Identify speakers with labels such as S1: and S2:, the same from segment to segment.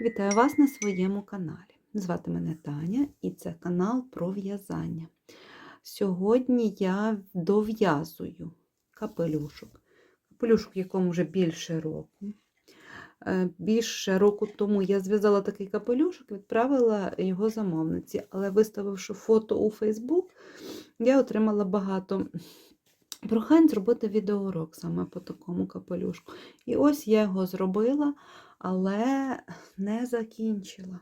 S1: Вітаю вас на своєму каналі. Звати мене Таня і це канал про в'язання. Сьогодні я дов'язую капелюшок. Капелюшок, якому вже більше року. Е, Більше року тому я зв'язала такий капелюшок, відправила його замовниці, але виставивши фото у Фейсбук, я отримала багато прохань зробити відеоурок саме по такому капелюшку. І ось я його зробила, але не закінчила.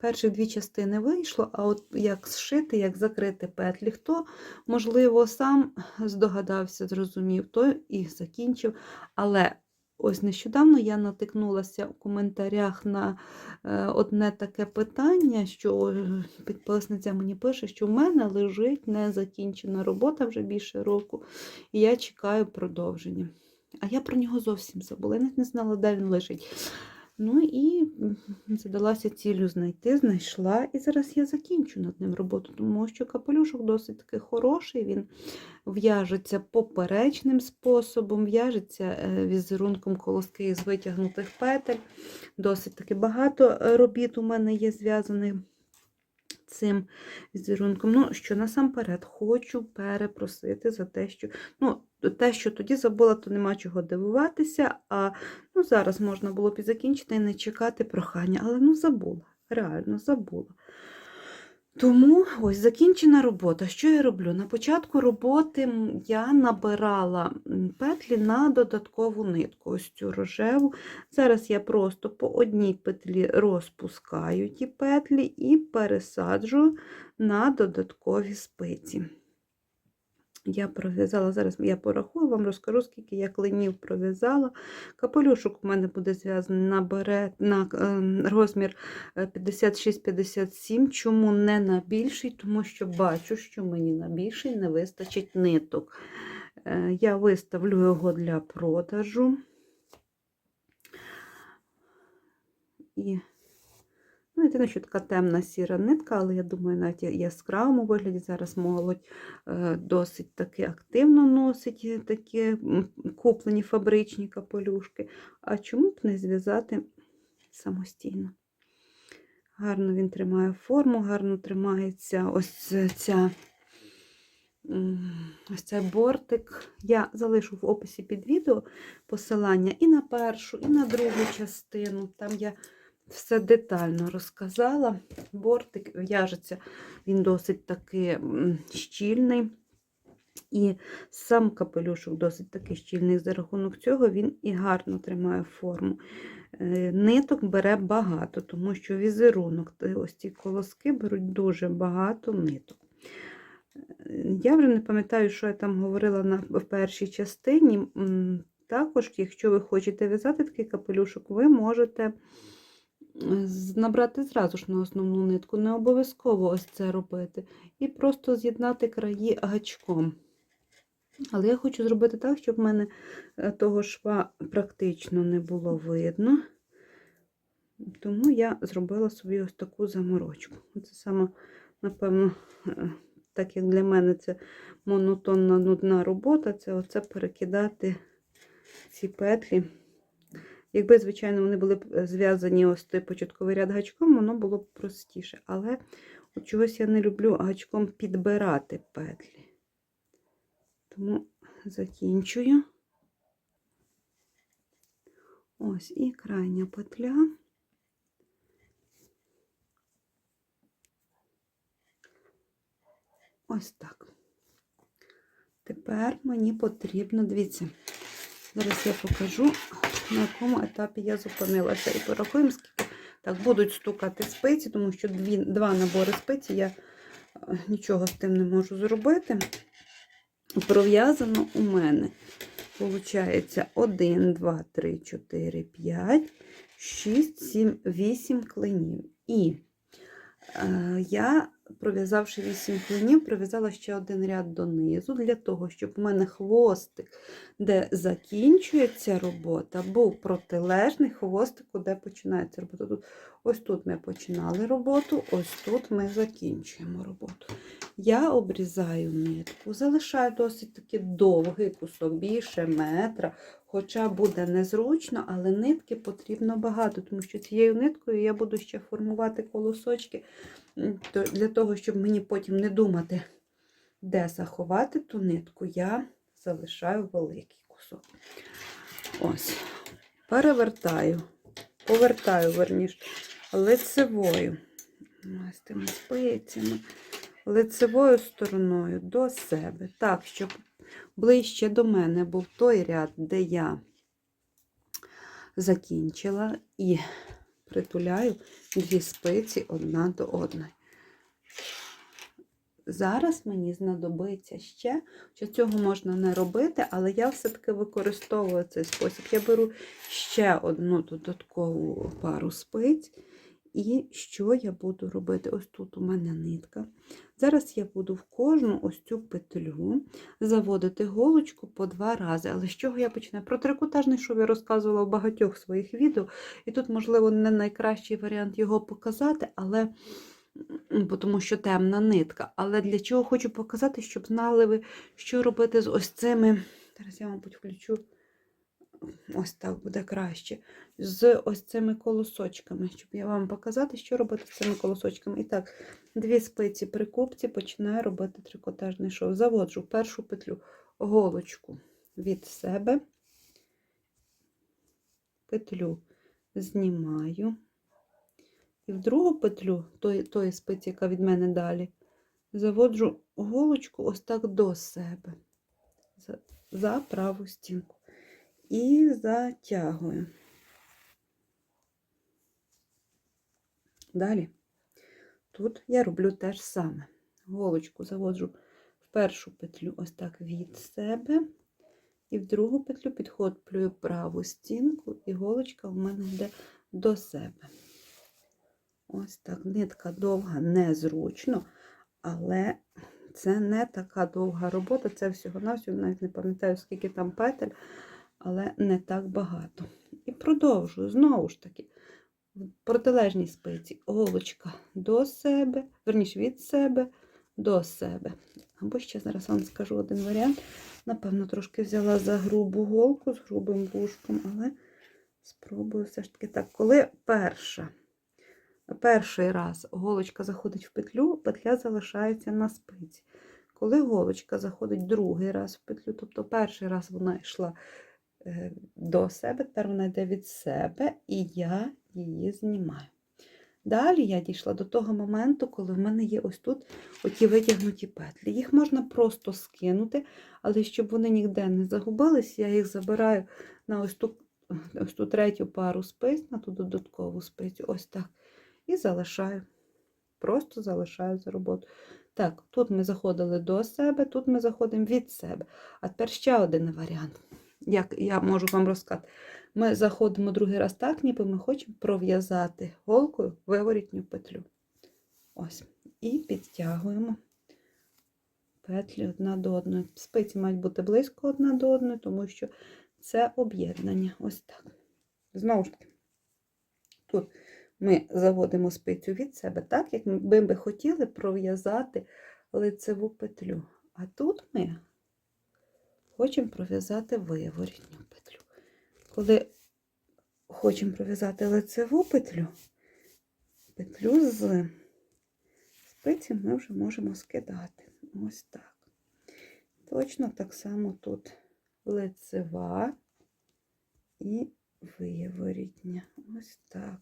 S1: Перші дві частини вийшло, а от як зшити, як закрити петлі, хто, можливо, сам здогадався, зрозумів, то і закінчив. Але ось нещодавно я натикнулася у коментарях на е, одне таке питання, що е, підписниця мені пише, що в мене лежить незакінчена робота вже більше року, і я чекаю продовження. А я про нього зовсім забула, я навіть не знала, де він лежить. Ну і задалася цілю знайти, знайшла, і зараз я закінчу над ним роботу, тому що капелюшок досить таки хороший, він в'яжеться поперечним способом, в'яжеться е, візерунком колоски із витягнутих петель. Досить таки багато е, робіт у мене є зв'язаних цим візерунком. Ну, що насамперед хочу перепросити за те, що. ну, те, що тоді забула, то нема чого дивуватися. А ну, зараз можна було б і закінчити і не чекати прохання. Але ну забула, реально забула. Тому ось закінчена робота. Що я роблю? На початку роботи я набирала петлі на додаткову нитку, ось цю рожеву. Зараз я просто по одній петлі розпускаю ті петлі і пересаджую на додаткові спиці. Я пров'язала, зараз я порахую, вам розкажу, скільки я клинів пров'язала. Капелюшок у мене буде зв'язаний на берет, на е, розмір 56-57. Чому не на більший? Тому що бачу, що мені на більший не вистачить ниток. Е, Я виставлю його для продажу. І Ну, єдине, що така темна сіра нитка, але я думаю, навіть яскравому вигляді зараз молодь е, досить таки активно носить такі куплені фабричні капелюшки. А чому б не зв'язати самостійно? Гарно він тримає форму, гарно тримається ось ця. Ось цей бортик. Я залишу в описі під відео посилання і на першу, і на другу частину. Там я все детально розказала. Бортик в'яжеться, він досить таки щільний. І сам капелюшок досить таки щільний. За рахунок цього він і гарно тримає форму. Е, ниток бере багато, тому що візерунок, ось ці колоски беруть дуже багато ниток. Е, я вже не пам'ятаю, що я там говорила на, в першій частині. Також, якщо ви хочете в'язати такий капелюшок, ви можете набрати зразу ж на основну нитку, не обов'язково ось це робити. І просто з'єднати краї гачком. Але я хочу зробити так, щоб в мене е, того шва практично не було видно. Тому я зробила собі ось таку заморочку. Це саме, напевно, е, так як для мене це монотонна нудна робота, це оце перекидати ці петлі. Якби, звичайно, вони були б е, зв'язані ось той початковий ряд гачком, воно було б простіше. Але от чогось я не люблю гачком підбирати петлі. Тому закінчую. Ось і крайня петля. Ось так. Тепер мені потрібно, дивіться, зараз я покажу на якому етапі я зупинилася. І порахуємо, скільки так, будуть стукати спиці, тому що дві, два набори спиці я е, нічого з тим не можу зробити. Пров'язано у мене, виходить, 1, 2, 3, 4, 5, 6, 7, 8 клинів. І е, я пров'язавши 8 клинів, пров'язала ще один ряд донизу, для того, щоб у мене хвостик, де закінчується робота, був протилежний хвостику, де починається робота. Тут, ось тут ми починали роботу, ось тут ми закінчуємо роботу. Я обрізаю нитку, залишаю досить таки довгий кусок, більше метра, хоча буде незручно, але нитки потрібно багато, тому що цією ниткою я буду ще формувати колосочки для того, щоб мені потім не думати, де заховати ту нитку, я залишаю великий кусок. Ось, перевертаю, повертаю, верніше, лицевою. Ось тими спицями. Лицевою стороною до себе, так, щоб ближче до мене був той ряд, де я закінчила, і притуляю дві спиці одна до одної. Зараз мені знадобиться ще, що цього можна не робити, але я все-таки використовую цей спосіб. Я беру ще одну додаткову пару спиць. І що я буду робити? Ось тут у мене нитка. Зараз я буду в кожну ось цю петлю заводити голочку по два рази. Але з чого я починаю? Про трикотажний шов я розказувала в багатьох своїх відео, і тут, можливо, не найкращий варіант його показати, але тому що темна нитка. Але для чого хочу показати, щоб знали ви, що робити з ось цими. Зараз я, мабуть, включу. Ось так буде краще. З ось цими колосочками, щоб я вам показати, що робити з цими колосочками. І так, дві спиці при купці починаю робити трикотажний шов. Заводжу першу петлю голочку від себе, петлю знімаю. І в другу петлю, тої, тої спиці, яка від мене далі, заводжу голочку ось так до себе, за, за праву стінку. І затягую. Далі. Тут я роблю те ж саме. Голочку заводжу в першу петлю ось так від себе, і в другу петлю підхоплюю праву стінку, і голочка в мене йде до себе. Ось так. Нитка довга, незручно, але це не така довга робота. Це всього-навсього, навіть не пам'ятаю, скільки там петель, але не так багато. І продовжую, знову ж таки, в протилежній спиці голочка до себе, верніше від себе до себе. Або ще зараз вам скажу один варіант. Напевно, трошки взяла за грубу голку з грубим вушком, але спробую все ж таки так. Коли перша, перший раз голочка заходить в петлю, петля залишається на спиці. Коли голочка заходить другий раз в петлю, тобто перший раз вона йшла до себе, тепер вона йде від себе, і я її знімаю. Далі я дійшла до того моменту, коли в мене є ось тут оті витягнуті петлі. Їх можна просто скинути, але щоб вони ніде не загубились, я їх забираю на ось ту, ось ту третю пару спиць, на ту додаткову спицю, ось так. І залишаю. Просто залишаю за роботу. Так, тут ми заходили до себе, тут ми заходимо від себе. А тепер ще один варіант. Як я можу вам розказати. Ми заходимо другий раз так, ніби ми хочемо пров'язати голкою виворітню петлю. Ось. І підтягуємо петлі одна до одної. Спиці мають бути близько одна до одної, тому що це об'єднання. Ось так. Знову ж таки, тут ми заводимо спицю від себе, так, як ми би хотіли пров'язати лицеву петлю. А тут ми хочемо пров'язати виворітню петлю. Коли хочемо пров'язати лицеву петлю, петлю з спиці ми вже можемо скидати. Ось так. Точно так само тут лицева і виворітня. Ось так.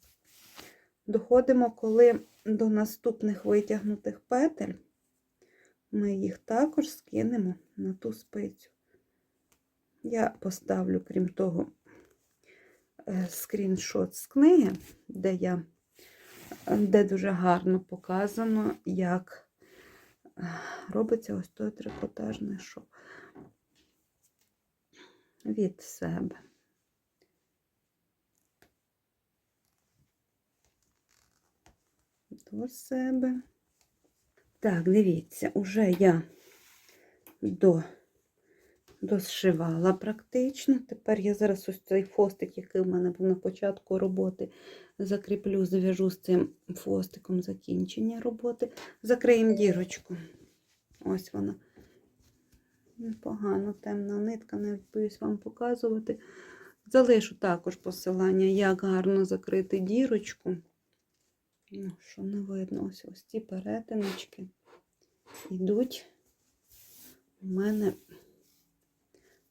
S1: Доходимо, коли до наступних витягнутих петель, ми їх також скинемо на ту спицю. Я поставлю, крім того, е, скріншот з книги, де я, де дуже гарно показано, як е, робиться ось той трикотажний шов від себе. До себе. Так, дивіться, уже я до, дошивала практично. Тепер я зараз ось цей фостик, який в мене був на початку роботи, закріплю, зав'яжу з цим фостиком закінчення роботи. Закриємо дірочку. Ось вона. Непогано, темна нитка, навіть боюсь вам показувати. Залишу також посилання, як гарно закрити дірочку. Ну, що не видно, ось ось ці перетиночки йдуть у мене.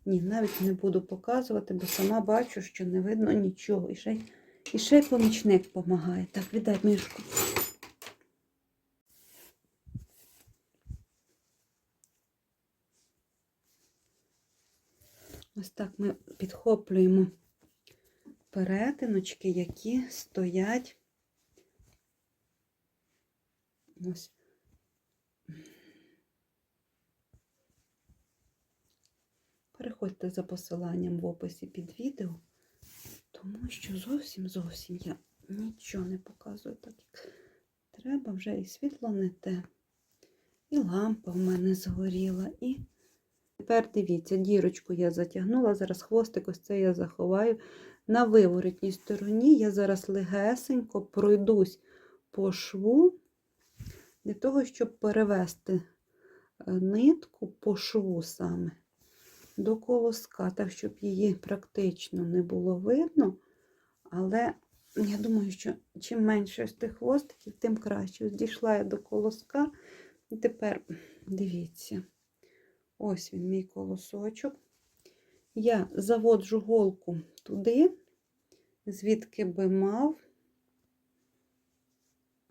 S1: Ні, навіть не буду показувати, бо сама бачу, що не видно нічого. І ще, й- і ще й помічник допомагає. Так, віддай мішку. Ось так ми підхоплюємо перетиночки, які стоять. Ось. Переходьте за посиланням в описі під відео, тому що зовсім зовсім я нічого не показую так, як треба, вже і світло не те, і лампа в мене згоріла, і тепер дивіться, дірочку я затягнула, зараз хвостик ось це я заховаю. На виворотній стороні я зараз легесенько пройдусь по шву для того, щоб перевести е, нитку по шву саме до колоска, так, щоб її практично не було видно. Але я думаю, що чим менше з тих хвостиків, тим краще. Ось дійшла я до колоска. І тепер дивіться, ось він, мій колосочок. Я заводжу голку туди, звідки би мав.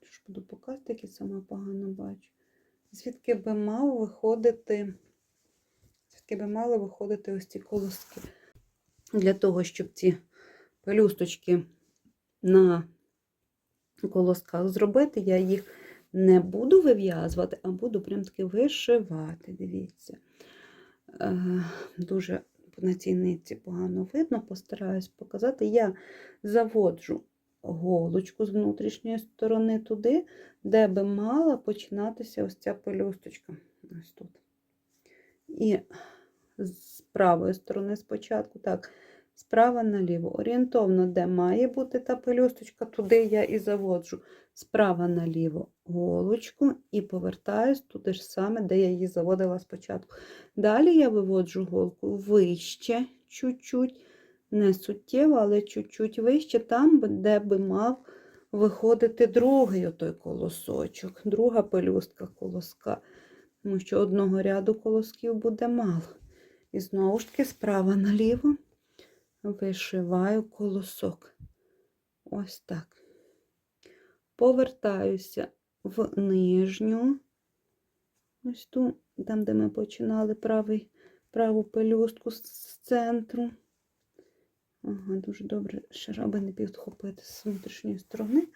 S1: Що ж буду показувати, як я сама погано бачу. Звідки би мав виходити, звідки би мали виходити ось ці колоски. Для того, щоб ці пелюсточки на колосках зробити, я їх не буду вив'язувати, а буду прям таки вишивати. Дивіться. Е, Дуже на цій погано видно, постараюсь показати. Я заводжу голочку з внутрішньої сторони туди, де би мала починатися ось ця пелюсточка. Ось тут. І з правої сторони спочатку, так, справа наліво. Орієнтовно, де має бути та пелюсточка, туди я і заводжу. Справа наліво голочку і повертаюсь туди ж саме, де я її заводила спочатку. Далі я виводжу голку вище, чуть-чуть, не суттєво, але чуть-чуть вище, там, де би мав виходити другий отой колосочок, друга пелюстка колоска. Тому що одного ряду колосків буде мало. І знову ж таки, справа наліво вишиваю колосок. Ось так. Повертаюся в нижню, ось ту, там, де ми починали правий, праву пелюстку з центру. Ага, дуже добре, шараби не підхопити з внутрішньої сторони.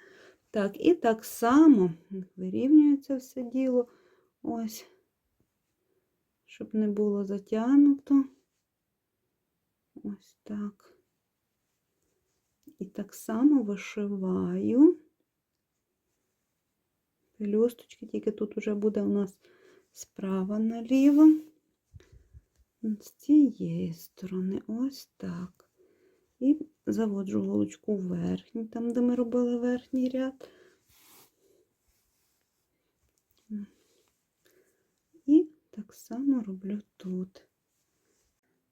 S1: Так, і так само вирівнюється все діло. Ось, щоб не було затягнуто. Ось так. І так само вишиваю пелюсточки, тільки тут вже буде у нас справа наліво. З цієї сторони, ось так. І заводжу голочку в верхній, там, де ми робили верхній ряд. І так само роблю тут.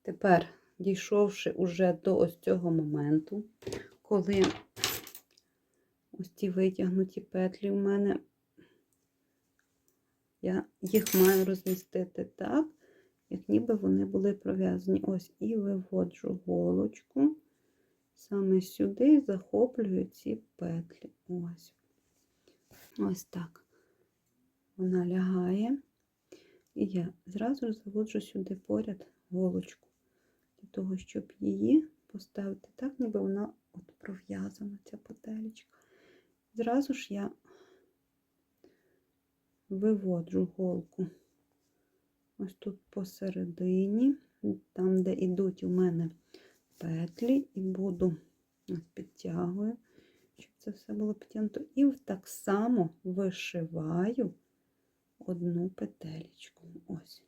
S1: Тепер, дійшовши уже до ось цього моменту, коли ось ці витягнуті петлі в мене, я їх маю розмістити так, як ніби вони були пров'язані. Ось і виводжу голочку саме сюди і захоплюю ці петлі. Ось. Ось так. Вона лягає. І я зразу заводжу сюди поряд голочку, для того, щоб її поставити так, ніби вона от пров'язана, ця петелечка. Зразу ж я виводжу голку ось тут посередині, там, де йдуть у мене петлі, і буду підтягую, щоб це все було підтягнуто. І так само вишиваю одну петелечку. Ось.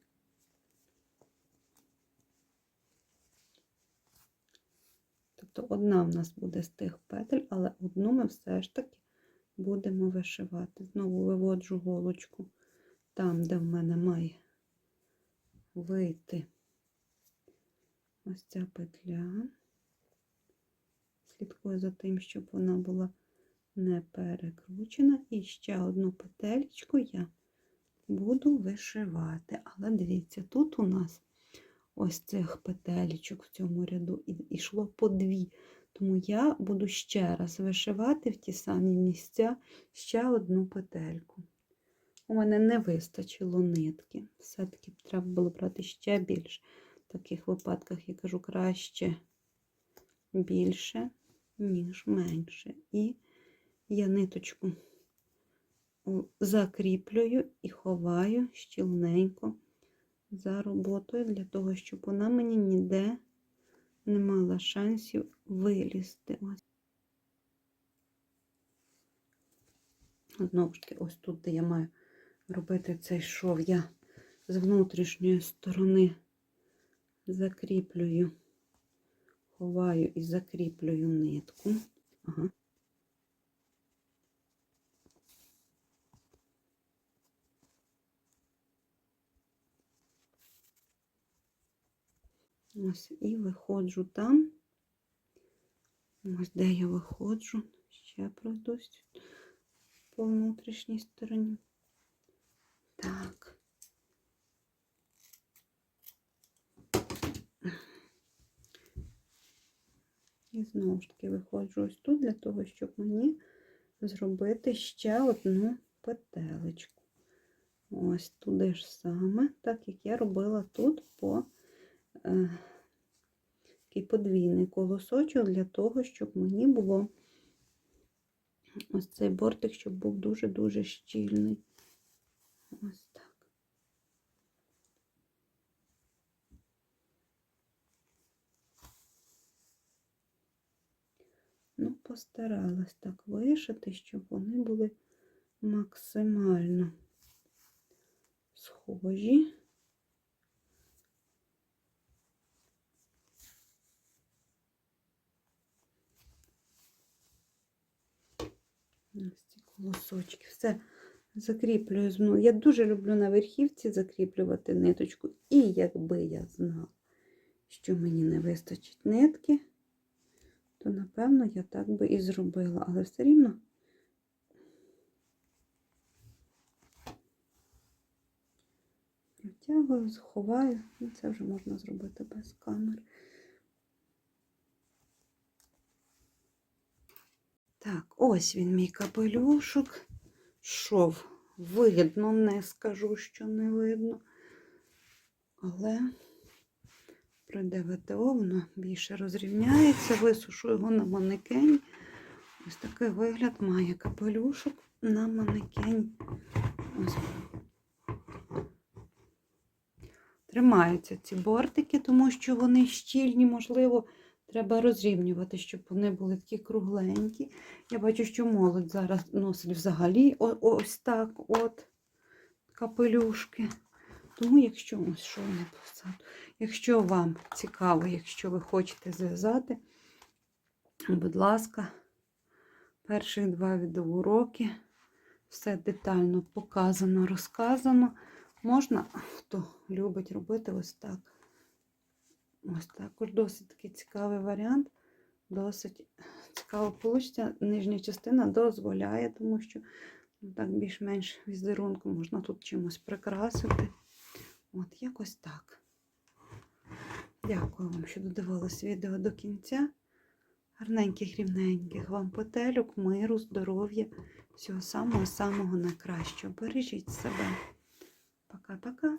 S1: Тобто одна в нас буде з тих петель, але одну ми все ж таки будемо вишивати. Знову виводжу голочку там, де в мене має вийти ось ця петля. Слідкую за тим, щоб вона була не перекручена. І ще одну петельку я буду вишивати. Але дивіться, тут у нас ось цих петелечок в цьому ряду йшло по дві. Тому я буду ще раз вишивати в ті самі місця ще одну петельку. У мене не вистачило нитки. Все-таки треба було брати ще більше. В таких випадках я кажу краще більше, ніж менше. І я ниточку закріплюю і ховаю щільненько за роботою, для того, щоб вона мені ніде не мала шансів вилізти. Ось. Знову ж таки, ось тут, де я маю робити цей шов, я з внутрішньої сторони закріплюю, ховаю і закріплюю нитку. Ага. Ось і виходжу там. Ось де я виходжу. Ще пройдусь по внутрішній стороні. Так. І знову ж таки виходжу ось тут для того, щоб мені зробити ще одну петелечку. Ось туди ж саме, так як я робила тут по такий подвійний колосочок для того, щоб мені було ось цей бортик, щоб був дуже-дуже щільний. Ось так. Ну, постаралась так вишити, щоб вони були максимально схожі. Колосочки. Все закріплюю знову. Я дуже люблю на верхівці закріплювати ниточку. І якби я знала, що мені не вистачить нитки, то напевно я так би і зробила. Але все рівно протягую, заховаю. Ну, це вже можна зробити без камери. Так, ось він мій капелюшок. Шов видно, не скажу, що не видно. Але пройде ВТО, воно більше розрівняється, висушу його на манекені. Ось такий вигляд має капелюшок на манекені. Тримаються ці бортики, тому що вони щільні, можливо, треба розрівнювати, щоб вони були такі кругленькі. Я бачу, що молодь зараз носить взагалі ось так от капелюшки. Тому, якщо ось що вони позаду. Якщо вам цікаво, якщо ви хочете зв'язати, будь ласка, перших два відеоуроки, все детально показано, розказано. Можна, хто любить робити ось так. Ось також досить такий цікавий варіант. Досить цікаво вийде. Нижня частина дозволяє, тому що ну, так більш-менш візерунку можна тут чимось прикрасити. От, якось так. Дякую вам, що додивились відео до кінця. Гарненьких, рівненьких вам петелюк, миру, здоров'я, всього самого-самого найкращого. Бережіть себе. Пока-пока.